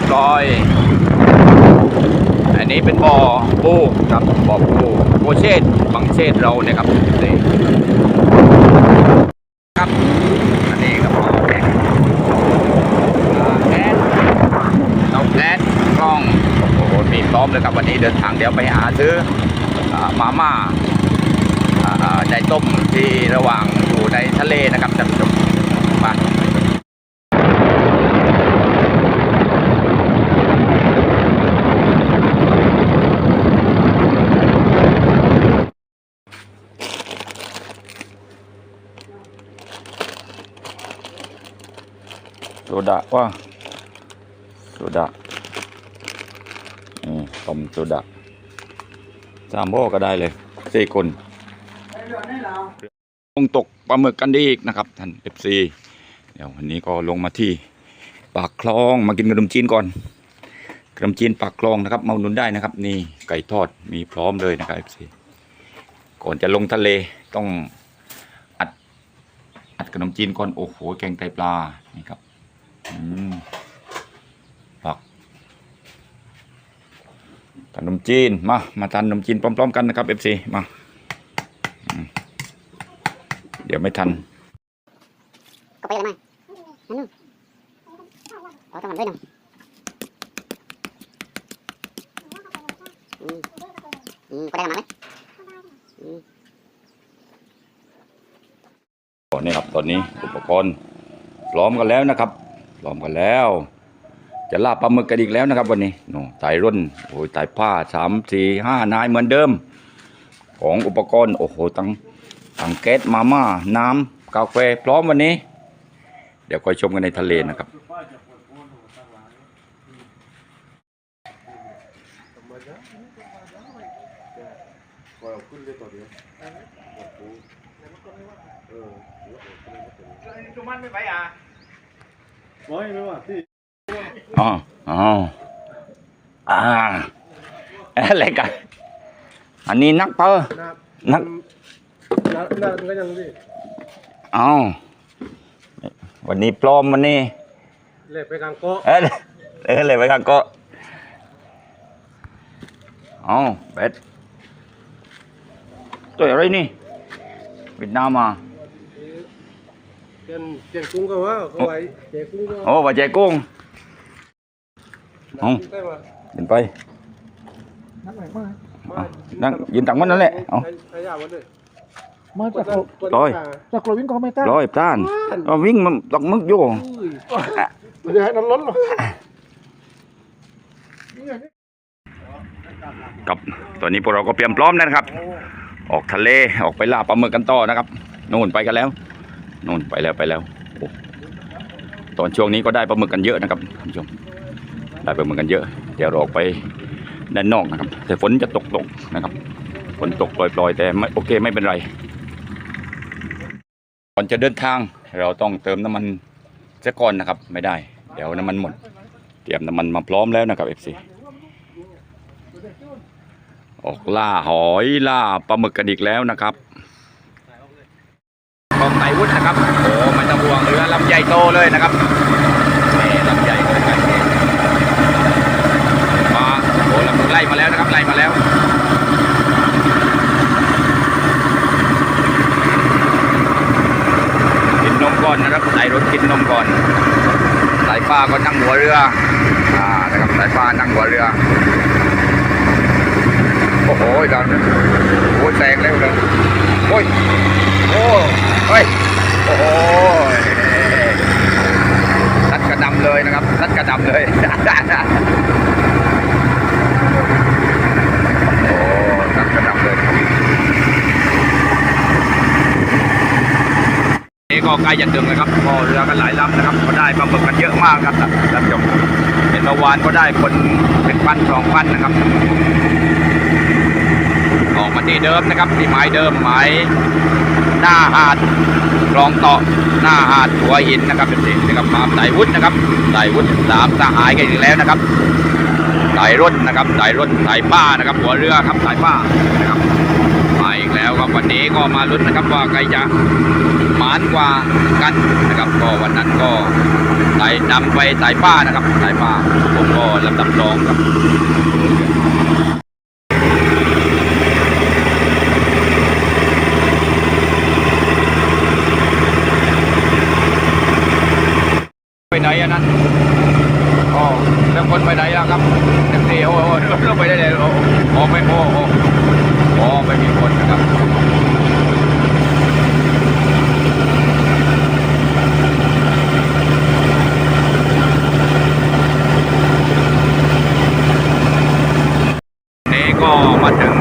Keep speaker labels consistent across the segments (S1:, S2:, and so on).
S1: ก็ตกปล่อย อันนี้เป็นบ่อปูครับบ่อปูโบเชตบางเชตเราเนี่ยครับนี่ครับอันนี้ครับบ่อแก๊สอ่าแก๊สเตาแก๊สกล้องโอ้โหมีพร้อมเลยครับวันนี้เดินทางเดี๋ยวไปหาซื้อมาม่าอ่าได้ต้มที่ระหว่างอยู่ในทะเลนะครับท่านผู้ชมมา ดาว่าโซดาอืมต้มโซดาสามโบก็ได้เลยสี่คนลงตกปลาหมึกกันดีอีกนะครับท่านเอฟซีเดี๋ยววันนี้ก็ลงมาที่ปากคลองมากินขนมจีนก่อนขนมจีนปากคลองนะครับมาหนุนได้นะครับ นี่ไก่ทอดมีพร้อมเลยนะครับเอฟซีก่อนจะลงทะเลต้องอัดอัดขนมจีนก่อนโอ้โหแกงไตปลานี่ครับ ผักขนมจีน มา มาทานขนมจีนพร้อม ๆ กันนะครับเอฟซีมาอืมเดี๋ยวไม่ทัน
S2: ก็ไปเลยมั้ยนั่นนู่นเอาทำมันด้วยหน่อยอืมอืมก็ได้กันมาไหมอืม
S1: ตอนนี้ครับตอนนี้อุปกรณ์พร้อมกันแล้วนะครับ พร้อมกันแล้ว จะล่าปลาหมึกกันอีกแล้วนะครับ วันนี้โน่ไต่ร่นโอ้ยไต่ผ้าสามสี่ห้านายเหมือนเดิม ของอุปกรณ์โอ้โหตั้งตั้งแก๊สมาม่าน้ำกาแฟพร้อมวันนี้ เดี๋ยวคอยชมกันในทะเลนะครับ
S3: โอ้ยไม่ว่าที่
S1: อ๋ออ๋ออ่าอะไรกันอันนี้นักเปอร์
S3: นับ
S1: นัก
S3: นับนับก็ยังดิ
S1: เอาวันนี้ปลอมวันนี้
S3: เล็บไปกลางโกะ
S1: เอ้ยเอ้ยอะไรไว้กันก็เอาเบ็ดตัวอะไรนี่เวียดนามมา
S3: เจนเจนกุ้งก็ว่าเขาไว้เจนกุ้งก็
S1: โอ้ว่าใจกุ้ง
S3: นับได้มา
S1: เดินไป
S3: นับไหนมา
S1: เอานั่งยืนตังมันนั่นแหละเอา
S3: ขยาวันเลย
S4: มาจาก
S3: กด
S1: ร้อย
S4: จากโกลวิ่งก็ไม่ต้าน
S1: ร้อยต้านเอาวิ่งมันตกมึกอยู่
S3: มันจะให้น้ำล้นหรอ
S1: กับตอนนี้พวกเราก็เตรียมพร้อมแล้วนะครับ ออกทะเลออกไปล่าปลาหมึกกันต่อนะครับนู่นไปกันแล้ว นู่นไปแล้วไปแล้วโอ้ตอนช่วงนี้ก็ได้ปลาหมึกกันเยอะนะครับท่านผู้ชมได้ปลาหมึกกันเยอะ เดี๋ยวเราออกไปด้านนอกนะครับ แต่ฝนจะตกตกนะครับฝนตกปล่อยๆ แต่ไม่โอเคไม่เป็นไรก่อนจะเดินทางเราต้องเติมน้ำมันซะก่อนนะครับ ไม่ได้ เดี๋ยวน้ำมันหมด เตรียมน้ำมันมาพร้อมแล้วนะครับ FC ออกล่าหอยล่าปลาหมึกกันอีกแล้วนะครับ กองไตวุฒินะครับโอ้ไม่ต้องห่วงเรือลำใหญ่โตเลยนะครับนี่ลำใหญ่เลยกันมาโอ้ลำไล่มาแล้วนะครับไล่มาแล้วกินนมก่อนนะครับใส่รถกินนมก่อนสายฟ้าก็นั่งหัวเรืออ่านะครับสายฟ้านั่งหัวเรือโอ้โหดอนโอ้แตกเร็วเลย โอ้ยโอ้เฮ้ยโอ้โหรัดกระดำเลยนะครับรัดกระดำเลยโอ้รัดกระดำเลยนี่ก็ใกล้จะถึงนะครับพอเรือกันหลายลำนะครับก็ได้ปลาหมึกกันเยอะมากครับท่านผู้ชมเห็นเมื่อวานก็ได้คนเป็นพันสองพันนะครับ มาที่เดิมนะครับที่หมายเดิมหมายหน้าหาดคลองเต่อหน้าหาดหัวหินนะครับเป็นสิ่งนะครับมาสายวุฒินะครับสายวุฒิสามสหายกันอีกแล้วนะครับสายรถนะครับสายรถสายป้านะครับ หัวเรือครับสายป้านะครับมาอีกแล้วครับวันนี้ก็มาลุ้นนะครับว่าใครจะหมานกว่ากันนะครับ ก็วันนั้นก็สายนำไปสายป้านะครับสายป้าผมก็ลำดับสองครับ ไปไหนอันนั้นอ๋อแล้วคนไปไหนล่ะครับแท็กซี่โอ้โหเราไปได้เลยโอ้โอ้ไม่โอ้โอ้โอ้ไม่มีคนนะครับนี่ก็มาถึง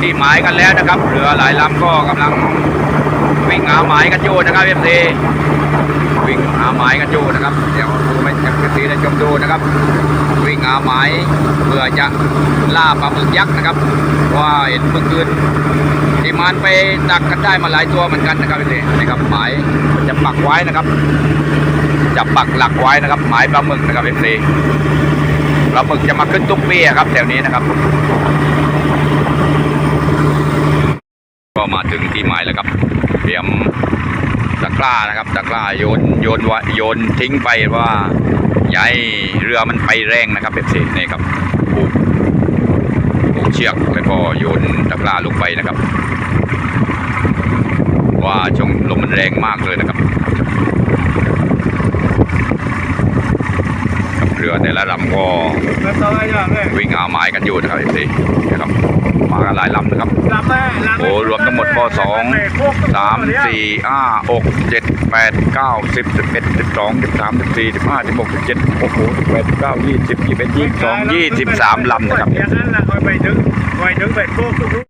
S1: ที่หมายกันแล้วนะครับเรือหลายลำก็กำลังวิ่งหาหมายกันอยู่นะครับเอฟซี วิ่งหาหมายกันอยู่นะครับ เดี๋ยวดูไม่จับสีได้ชมดูนะครับ วิ่งหาหมายเพื่อจะล่าปลาหมึกยักษ์นะครับว่าเห็นเมื่อคืนที่มันไปดักกันได้มาหลายตัวเหมือนกันนะครับนี่นะครับหมายมันจะปักไว้นะครับ จะปักหลักไว้นะครับ หมายปลาหมึกนะครับเอฟซีปลาหมึกจะมาขึ้นทุกปีครับแถวนี้นะครับก็มาถึงที่หมายแล้วครับเตรียม ตะกร้านะครับตะกร้าโยนโยนว้โยนทิ้งไปว่าย่าให้เรือมันไปแรงนะครับเบบสีนี่ครับผูกผูกเชือกแล้วก็โยนตะกร้าลงไปนะครับ ว่าช่วงลมมันแรงมากเลยนะครับเรือแต่ละลำก็
S3: วต่งเลย
S1: วิ่งหาไม้กันอยู่นะครับเอฟซีนะครับ มากันหลายลำนะครับโอ้รวมทั้งหมดก็สองสามสี่ห้าหกเจ็ดแปดเก้าสิบสิบเอ็ดสิบสองสิบสามสิบสี่สิบห้าสิบหกสิบเจ็ดโอ้โหสิบแปดเก้ายี่สิบยี่สิบเอ็ดยี่สิบสองยี่สิบสามลำนะครับ
S3: อย่างนั้นละคอยไปถึงคอยถึงเป็ดโค้งทุก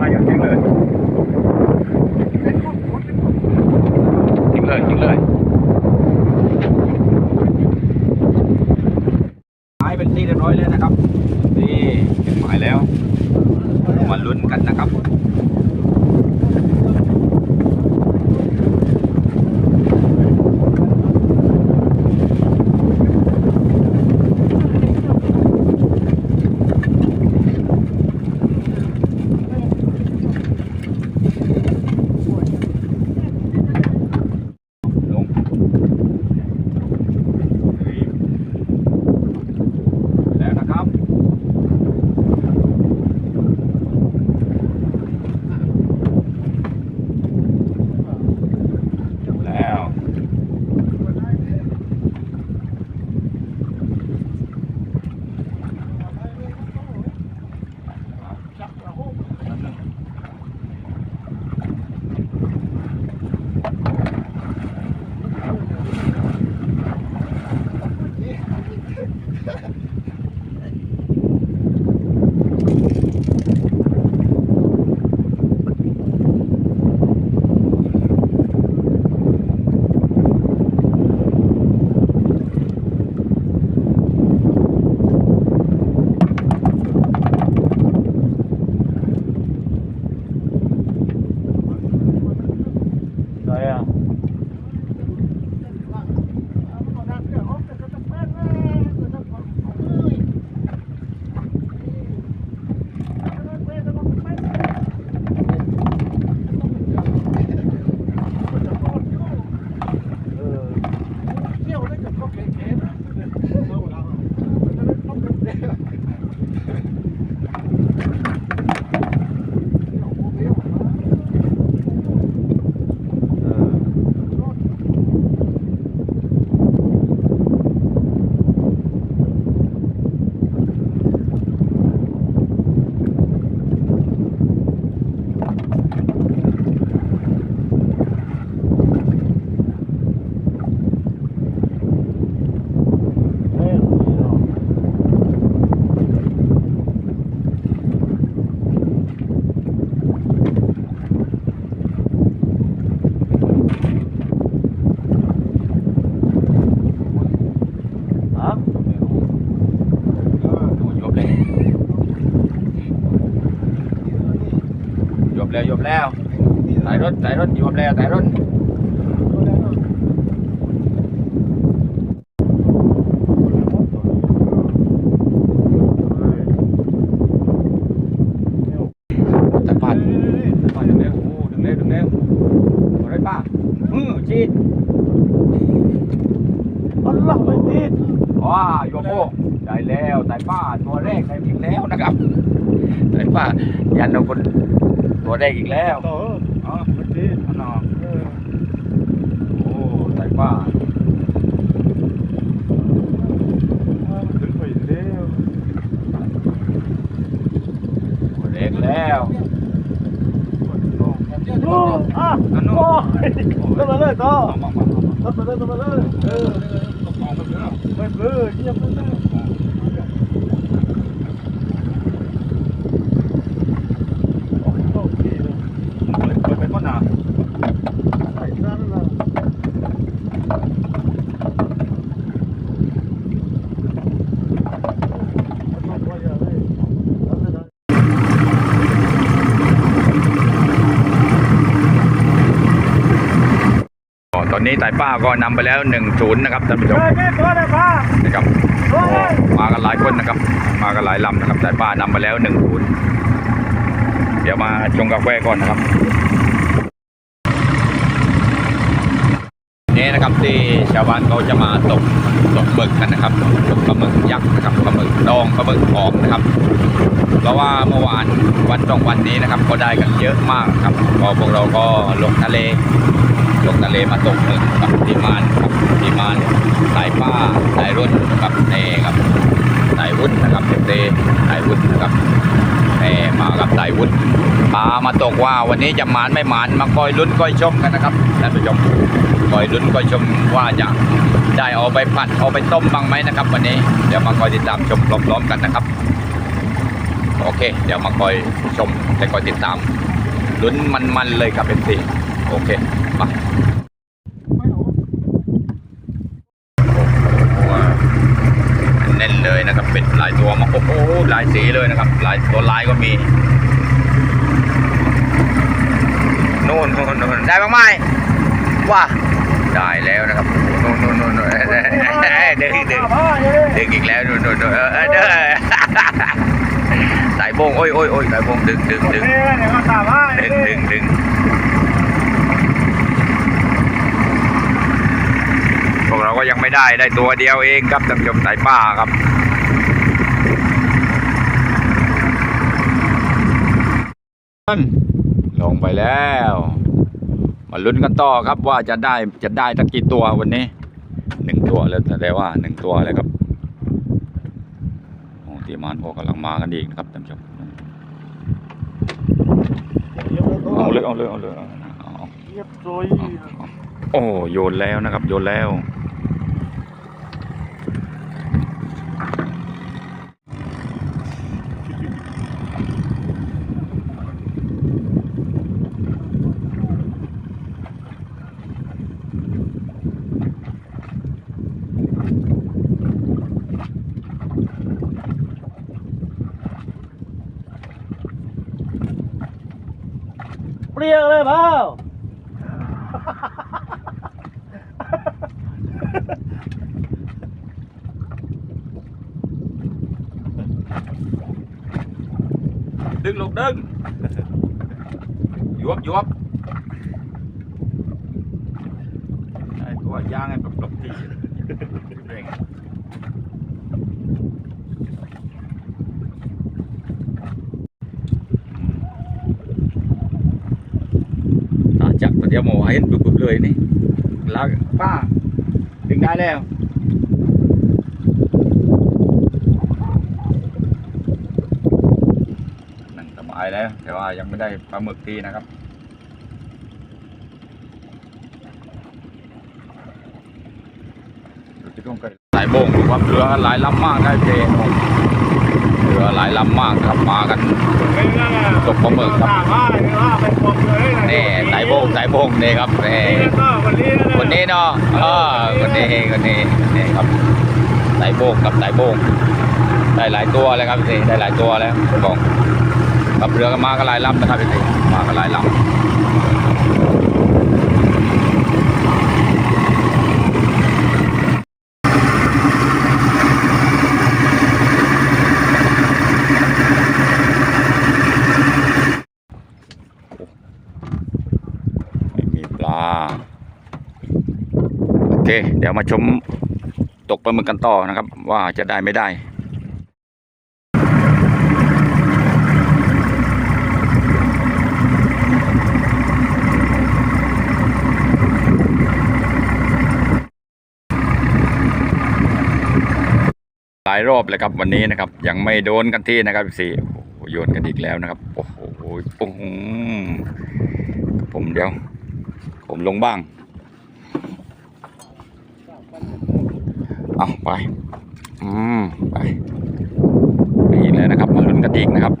S3: มาอย่างนี้เลย
S1: ยิงเลยยิงเลยหมายเป็น ที่เรียบร้อยแล้วนะครับ นี่ถึงหมายแล้ว มาลุ้นกันนะครับ ลงแล้วนะครับ แล้ว
S3: ไหนอะ
S1: เแล้วยบแล้วสายรถสายรถยบแล้วสายรถตะปันตะปันดึงเร็วโอ้ดึงเร็วดึงเร็วอะไรป้า มือจีด
S4: อัลลอฮ์ไม่ติด
S1: ว้าโยโมได้แล้วสายป้าตัวแรกได้อีกแล้วนะครับสายป้ายันเอาคนตัวแรกอีกแล้ว
S3: ต่อ
S1: อ๋อ
S3: ไม่ติด
S1: อันนอ
S3: เออ
S1: โอ้สายป้า
S3: ถึงไปแล้ว
S1: ตัวเล็กแล้ว
S3: โอ้อะ
S1: อันนู้น
S3: โอ้ยขึ้นมาเลยต่อ
S1: มามามามา
S3: ขึ้นมาเลยขึ้นมาเลยเออ
S1: ต้องมองกันเถอะ
S3: ไม่เบื่อเยี่ยมเลยโอ้ยโอเคเลย
S1: เปิดเปิดไปก่อนนะ
S3: ใส่นั่นน่ะ
S1: อ๋อตอนนี้ สายป้าก็นำไปแล้วหนึ่งศูนย์นะครับท่านผู้ชม
S3: เฮ้ยแม่ตัวเลยป้า
S1: นะครับมากันหลายคนนะครับ มากันหลายลำนะครับสายป้านำไปแล้วหนึ่งศูนย์เดี๋ยวมาชงกาแฟก่อนนะครับนี่นะครับที่ชาวบ้านเขาจะมาตกตกหมึกกันนะครับตกปลาหมึกยักษ์นะครับปลาหมึกดองปลาหมึกหอมนะครับเพราะว่าเมื่อวานวันสองวันนี้นะครับก็ได้กันเยอะมากครับก็พวกเราก็ลงทะเล ลงทะเลมาตกหมึกกับทีมานครับทีมานสายป้าสายรุ่นกับเน่ครับสายวุ้นนะครับเต้สายวุ้นนะครับเน่มากับสายวุ้นปลามาตกว่าวันนี้จะหมานไม่หมานมาคอยลุ้นคอยชมกันนะครับท่านผู้ชมคอยลุ้นคอยชมว่าจะได้เอาไปผัดเอาไปต้มบ้างไหมนะครับ วันนี้เดี๋ยวมาคอยติดตามชมพร้อมๆกันนะครับ โอเค เดี๋ยวมาคอยชมและคอยติดตามลุ้นมันๆเลยครับเป็นสี โอเคมาเน้นเลยนะครับเป็นหลายตัวมาโอ้โหหลายสีเลยนะครับหลายตัวลายก็มีนู่นนู่นนู่นได้บ้างไหมว้าได้แล้วนะครับนู่นนู่นนู่นนู่นเดึงดึงดึงอีกแล้วดูดูดูเออเออเด้อสายโบงโอ้ยโอ้ยโอ้ยสายโบงดึงดึงดึง
S3: ดึ
S1: งดึงดึง วกเราก็ยังไม่ได้ได้ตัวเดียวเองครับท่านผู้ชมสายป้าครับลงไปแล้ว มาลุ้นกันต่อครับว่าจะได้จะได้สักกี่ตัววันนี้หนึ่งตัวแล้วแต่ว่าหนึ่งตัวเลยครับโอ้ทีมานก็กำลังมากันอีกนะครับท่านผู้ชมเอาเลยเอาเลยเอาเลยเอาเอา
S3: เรียบร้อย
S1: เอาโอ้โยนแล้วนะครับ โยนแล้ว
S3: เปรี้ยงเลยเปล่า
S1: ดึงลูกดึงยวบยวบไอ้ตัวยางไอ้ปลกๆที่เร่งตาจับตัว เดียวหมอเห็นปุ๊บๆเลยนี่ลากป้าดึงได้แล้วนั่งสบายแล้ว แต่ว่ายังไม่ได้ปลาหมึกทีนะครับสายโบงดูว่าเรือหลายลำมากได้เพลงเรือหลายลำมากครับมากันตกปลาหมึกครับ
S3: ตามให้ว่าไปพบเลย
S1: นี่สายโบงสายโบงนี่ครับนี่
S3: นี่ก็วันนี้
S1: คนนี้เนาะเออคนนี้คนนี้นี่ครับสายโบงกับสายโบงได้หลายตัวแล้วครับนี่ได้หลายตัวแล้วบอกขับเรือกันมาก็หลายลำนะครับพี่มาก็หลายลำไม่มีปลา โอ เค เดี๋ยวมาชมตกปลาหมึกกันต่อนะครับ ว่าจะได้ไม่ได้หลายรอบเลยครับวันนี้นะครับ ยังไม่โดนกันที่นะครับสี่โอ้โยนกันอีกแล้วนะครับ โอ้โหโอ้โหผมเดี๋ยว ผมลงบ้าง เอาไป อืม ไปไปอีกแล้วนะครับ มาลุ้นกันอีกนะครับ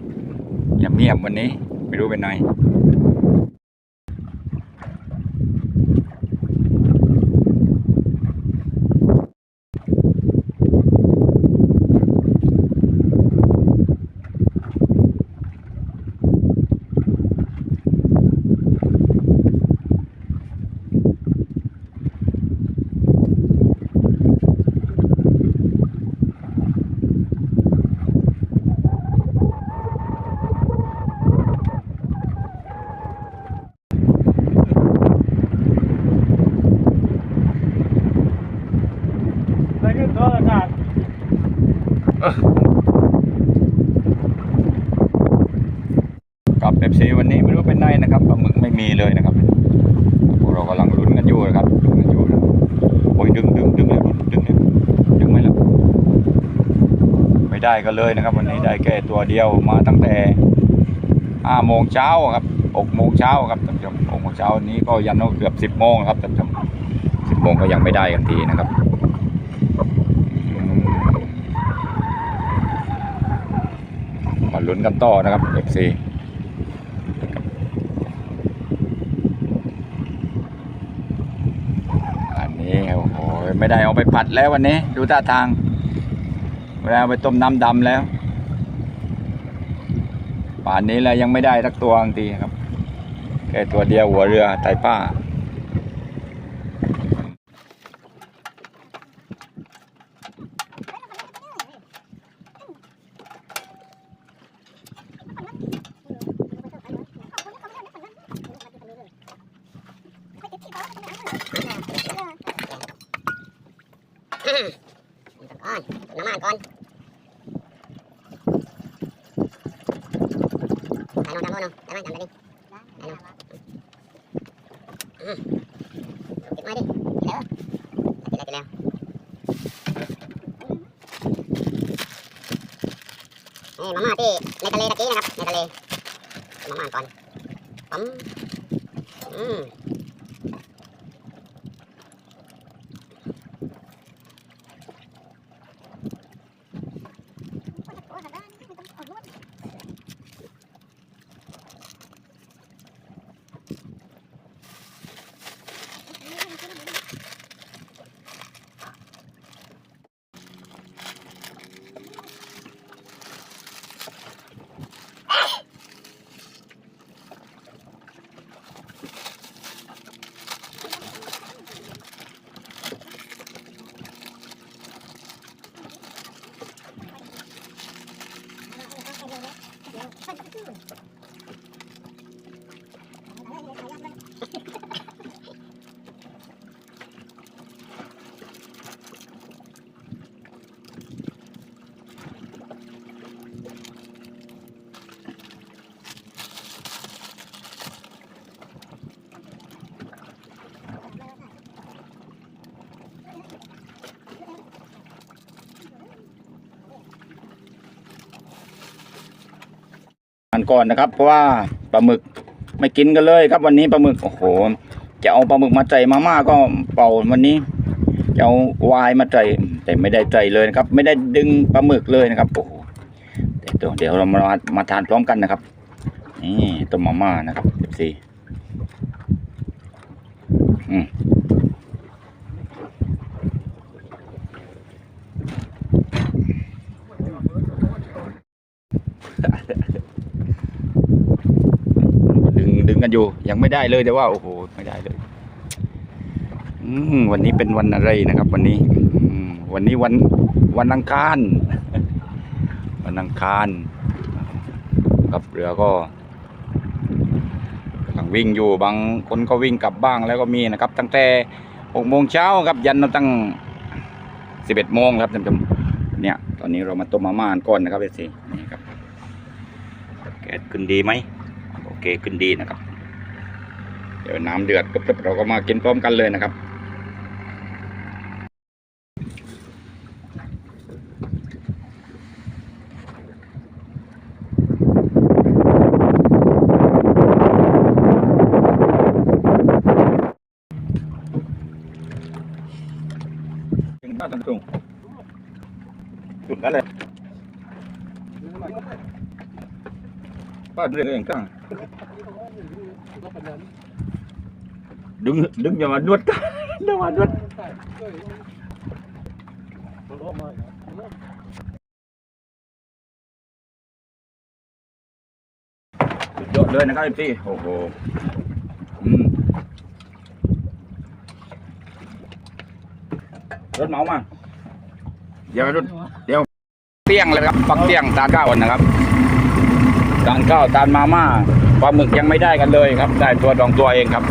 S1: เงียบเงียบๆวันนี้ ไม่รู้เป็นไง กับเอฟซีวันนี้ไม่รู้เป็นไงนะครับปลาหมึกไม่มีเลยนะครับพวกเรากำลังลุ้นกันอยู่นะครับลุ้นกันอยู่นะโอ้ยดึงดึงดึงเลยดึงเลยดึงไม่ล้วไม่ได้กันเลยนะครับ วันนี้ได้แค่ตัวเดียวมาตั้งแต่ห้าโมงเช้าครับหกโมงเช้าครับท่านผู้ชมหกโมงเช้านี้ก็ยันเกือบสิบโมงครับท่านผู้ชมสิบโมงก็ยังไม่ได้กันทีนะครับอืมมา ลุ้นกันต่อนะครับเอฟซีอันนี้โอ้โหไม่ได้เอาไปผัดแล้ววันนี้ ดูท่าทางไม่ได้เอาไปต้มน้ำดำแล้ว ป่านนี้แล้วยังไม่ได้สักตัวจริงๆครับแค่ตัวเดียวหัวเรือไตป้า
S2: ก่อนน้ำมันก่อนไปน้องจำโน่นได้ไหมจำได้ดิได้น้องอืมติดไม้ดิติดแล้วติด แล้วติดแล้วนี่มาม่าที่ในทะเลตะกี้นะครับในทะเลมาม่าก่อนปั๊มอืม
S1: อันก่อนนะครับ เพราะว่าปลาหมึกไม่กินกันเลยครับ วันนี้ปลาหมึกโอ้โห จะเอาปลาหมึกมาใจมาม่าก็เป่าวันนี้จะเอาวายมาใจแต่ไม่ได้ใจเลยนะครับ ไม่ได้ดึงปลาหมึกเลยนะครับโอ้โหเดี๋ยวเรามามาทานพร้อมกันนะครับนี่ต้มมาม่านะครับเอ ฟซีอืมไม่ได้เลยแต่ว่าโอ้โหไม่ได้เลยวันนี้เป็นวันอะไรนะครับ วันนี้วันนี้วันวันอังคารวันอังคารกับเรือก็กำลังวิ่งอยู่บางคนก็วิ่งกลับบ้างแล้วก็มีนะครับ ตั้งแต่หกโมงเช้าครับยันตั้งสิบเอ็ดโมงครับท่านผู้ชมเนี่ย ตอนนี้เรามาต้มมาม่ากันก่อนนะครับเอซีนี่ครับแก๊สขึ้นดีไหมโอเคขึ้นดีนะครับ เดี๋ยวน้ำเดือดปุ๊บเราก็มากินพร้อมกันเลยนะครับถึงบ้าตันตุงจุดนั้นเลยป้าเรื่องเองตั้ง ดึงดึงอย่ามานวดกันอย่ามานวดสุดยอดเลยนะครับพี่โอ้โหอืมรถเมามาเดี๋ยวรถเดี๋ยวเตี้ยงเลยครับปักเตี้ยงตานข้าวนะครับตานข้าวตานมาม่าปลาหมึกยังไม่ได้กันเลยครับ ได้ตัวดองตัวเองครับ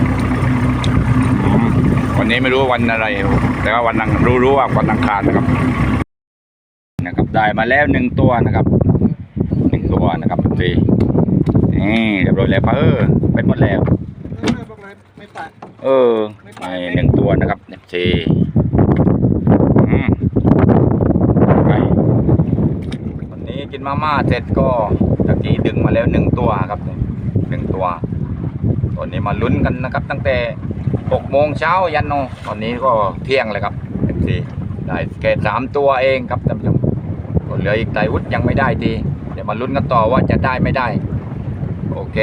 S1: วันนี้ไม่รู้วันอะไร แต่ว่าวันนังรู้รู้ว่าวันอังคารนะครับ นะครับ ได้มาแล้วหนึ่งตัวนะครับหนึ่งตัวนะครับสี่นี่เรียบร้อยแล้วเออเป็นหมดแล้วเออไปหนึ่งตัวนะครับเนี่ยไปวันนี้กินมาม่าเสร็จก็ตะกี้ดึงมาแล้วหนึ่งตัวครับหนึ่งตัว ตอนนี้มาลุ้นกันนะครับ ตั้งแต่ หกโมงเช้ายันนตอนนี้ก็เที่ยงเลยครับเอฟซีได้แค่สามตัวเองครับท่านผู้ชมเหลืออีกไตวุฒิยังไม่ได้ทีเดี๋ยวมาลุ้นกันต่อว่าจะได้ไม่ได้ โอเค